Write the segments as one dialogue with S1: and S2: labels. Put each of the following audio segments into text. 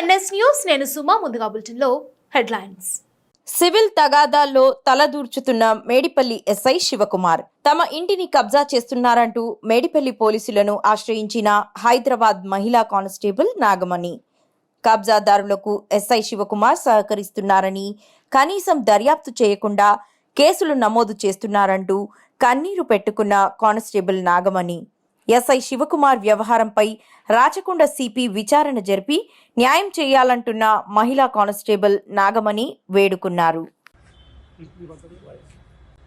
S1: NS news నేను సుమా ముందుగా బులెటిన్లో హెడ్లైన్స్.
S2: సివిల్ తగాదాల్లో తలదూర్చుతున్న మేడిపల్లి ఎస్ఐ శివకుమార్. తమ ఇంటిని కబ్జా చేస్తున్నారంటూ మేడిపల్లి పోలీసులను ఆశ్రయించిన హైదరాబాద్ మహిళా కానిస్టేబుల్ నాగమణి. కబ్జాదారులకు ఎస్ఐ శివకుమార్ సహకరిస్తున్నారని కనీసం దర్యాప్తు చేయకుండా కేసులు నమోదు చేస్తున్నారంటూ కన్నీరు పెట్టుకున్న కానిస్టేబుల్ నాగమణి. ఎస్ఐ శివకుమార్ వ్యవహారంపై రాచకొండ సిపి విచారణ జరిపి న్యాయం చేయాలంటున్న మహిళా కానిస్టేబుల్ నాగమణి వేడుకున్నారు.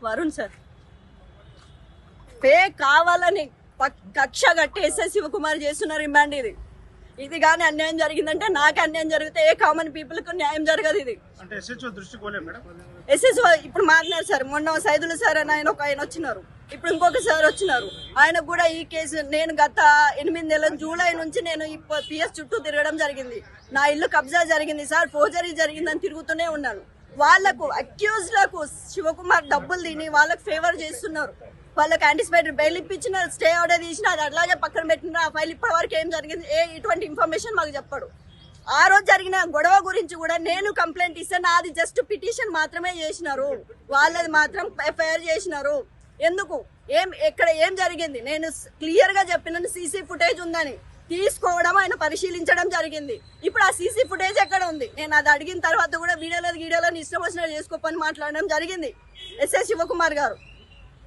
S3: వరుణ్ సార్ పే కావాలని పక్- కక్ష కట్టేసే శివకుమార్ చేస్తున్న రిమాండ్ ఇది. ఇది కానీ అన్యాయం జరిగిందంటే నాకు అన్యాయం జరిగితే ఏ కామన్ పీపుల్కు న్యాయం జరగదు ఇది.
S4: అంటే ఎస్హెచ్ఓ దృష్టి పోలే మేడం?
S3: ఎస్ఎస్ ఇప్పుడు మాట్లాడారు సార్ మొన్న సైదులు సార్ అని ఆయన ఒక ఆయన వచ్చినారు. ఇప్పుడు ఇంకొక సార్ వచ్చినారు. ఆయన కూడా ఈ కేసు నేను గత ఎనిమిది నెలల జూలై నుంచి నేను ఈ పిఎస్ చుట్టూ తిరగడం జరిగింది. నా ఇల్లు కబ్జా జరిగింది సార్ ఫోజరీ జరిగిందని తిరుగుతూనే ఉన్నాను. వాళ్ళకు అక్యూజ్లకు శివకుమార్ డబ్బులు తిని వాళ్ళకు ఫేవర్ చేస్తున్నారు. వాళ్ళకి యాంటిసిపేటెడ్ బెయిల్ ఇప్పించిన స్టే ఆర్డర్ తీసిన అది అట్లాగే పక్కన పెట్టిన ఆ ఫైల్ ఇప్పటి వరకు ఏం జరిగింది ఏ ఇటువంటి ఇన్ఫర్మేషన్ మాకు చెప్పడు. ఆ రోజు జరిగిన గొడవ గురించి కూడా నేను కంప్లైంట్ ఇస్తే నాది జస్ట్ పిటిషన్ మాత్రమే చేసినారు. వాళ్ళది మాత్రం ఎఫ్ఐఆర్ చేసినారు. ఎందుకు? ఏం ఎక్కడ ఏం జరిగింది? నేను క్లియర్గా చెప్పిన సీసీ ఫుటేజ్ ఉందని తీసుకోవడం ఆయన పరిశీలించడం జరిగింది. ఇప్పుడు ఆ సీసీ ఫుటేజ్ ఎక్కడ ఉంది? నేను అది అడిగిన తర్వాత కూడా వీడియోలో వీడియోలో ఇష్టం వచ్చినట్టు చేసుకోపని మాట్లాడడం జరిగింది. ఎస్ఎస్ శివకుమార్ గారు.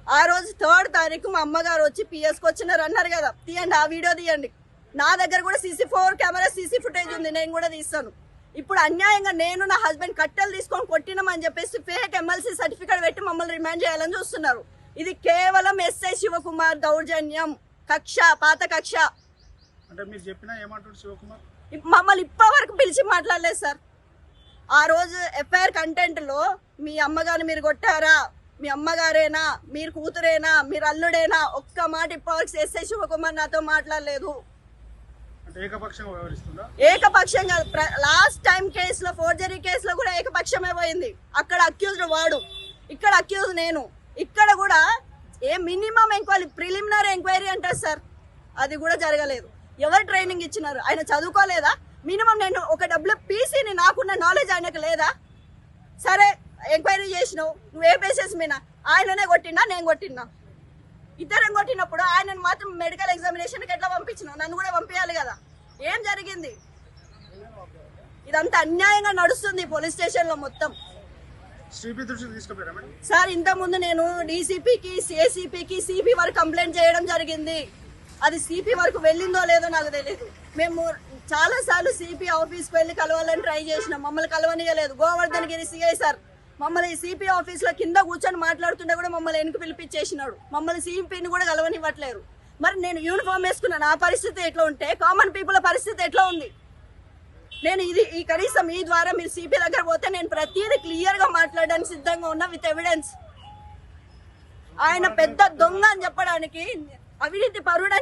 S3: ఆ రోజు థర్డ్ తారీఖు మా అమ్మగారు వచ్చి పిఎస్కి వచ్చినారు అన్నారు కదా. తీయండి ఆ వీడియో తీయండి. నా దగ్గర కూడా CC four camera CC footage ఉంది నేను కూడా తీస్తాను. ఇప్పుడు అన్యాయంగా నేను నా హస్బెండ్ కట్టెలు తీసుకొని కొట్టినామని చెప్పేసి ఫేక్ ఎమ్మెల్సీ సర్టిఫికేట్ పెట్టి మమ్మల్ని రిమాండ్ చేయాలని చూస్తున్నారు. ఇది కేవలం ఎస్ఐ శివకుమార్ దౌర్జన్యం. కక్ష పాత కక్ష.
S4: అంటే మీరు చెప్పినా ఏమంటాడు శివకుమార్?
S3: మమ్మల్ని ఇప్పటి వరకు పిలిచి మాట్లాడలేదు సార్. ఆ రోజు ఎఫ్ఐఆర్ కంటెంట్లో మీ అమ్మగారు మీరు కొట్టారా? మీ అమ్మగారేనా? మీరు కూతురేనా? మీరు అల్లుడేనా? ఒక్క మాట ఇప్పటివరకు ఎస్ఐ శివకుమార్ నాతో మాట్లాడలేదు.
S4: ఏకపక్షంగా
S3: లాస్ట్ టైం కేసులో ఫోర్జరీ కేసులో కూడా ఏకపక్షమే పోయింది. అక్కడ అక్యూజ్డ్ వాడు. ఇక్కడ అక్యూజ్ నేను. ఇక్కడ కూడా a minimum enquiry preliminary enquiry అంటారు సార్. అది కూడా జరగలేదు. ఎవరు ట్రైనింగ్ ఇచ్చినారు? ఆయన చదువుకోలేదా? మినిమం నేను ఒక డబ్బులు పీసీని నాకున్న నాలెడ్జ్ ఆయనకు లేదా? సరే ఎంక్వైరీ చేసినావు. నువ్వు ఏ బేసిస్ మీద? ఆయననే కొట్టినా నేను కొట్టినా? ఇద్దరం కొట్టినప్పుడు ఆయనను మాత్రం మెడికల్ ఎగ్జామినేషన్కి ఎట్లా పంపించినావు? నన్ను కూడా పంపించాలి కదా. ఏం జరిగింది? ఇదంతా అన్యాయంగా నడుస్తుంది పోలీస్ స్టేషన్లో మొత్తం. సార్ ఇంతకుముందు నేను డీసీపీకి సిఏసీపీకి సిపి వరకు కంప్లైంట్ చేయడం జరిగింది. అది సిపి వరకు వెళ్ళిందో లేదో నాకు తెలియదు మేము చాలా సార్లు సిపి ఆఫీస్కి వెళ్ళి కలవాలని ట్రై చేసినాం. మమ్మల్ని కలవనియలేదు. గోవర్ధన్ గిరి సిఐ సార్ మమ్మల్ని సిపి ఆఫీస్లో కింద కూర్చొని మాట్లాడుతుంటే కూడా మమ్మల్ని వెనుక పిలిపించేసినాడు. మమ్మల్ని సిపిని కూడా కలవనివ్వట్లేరు మరి నేను యూనిఫామ్ వేసుకున్నాను నా పరిస్థితి ఎట్లా ఉంటే కామన్ పీపుల్ పరిస్థితి ఎట్లా ఉంది? నేను ఇది ఈ కనీసం ఈ ద్వారా మీరు సిపి దగ్గర పోతే నేను ప్రతిదీ క్లియర్గా మాట్లాడడానికి సిద్ధంగా ఉన్నా విత్ ఎవిడెన్స్ ఆయన పెద్ద దొంగ అని చెప్పడానికి అవినీతి పరుడు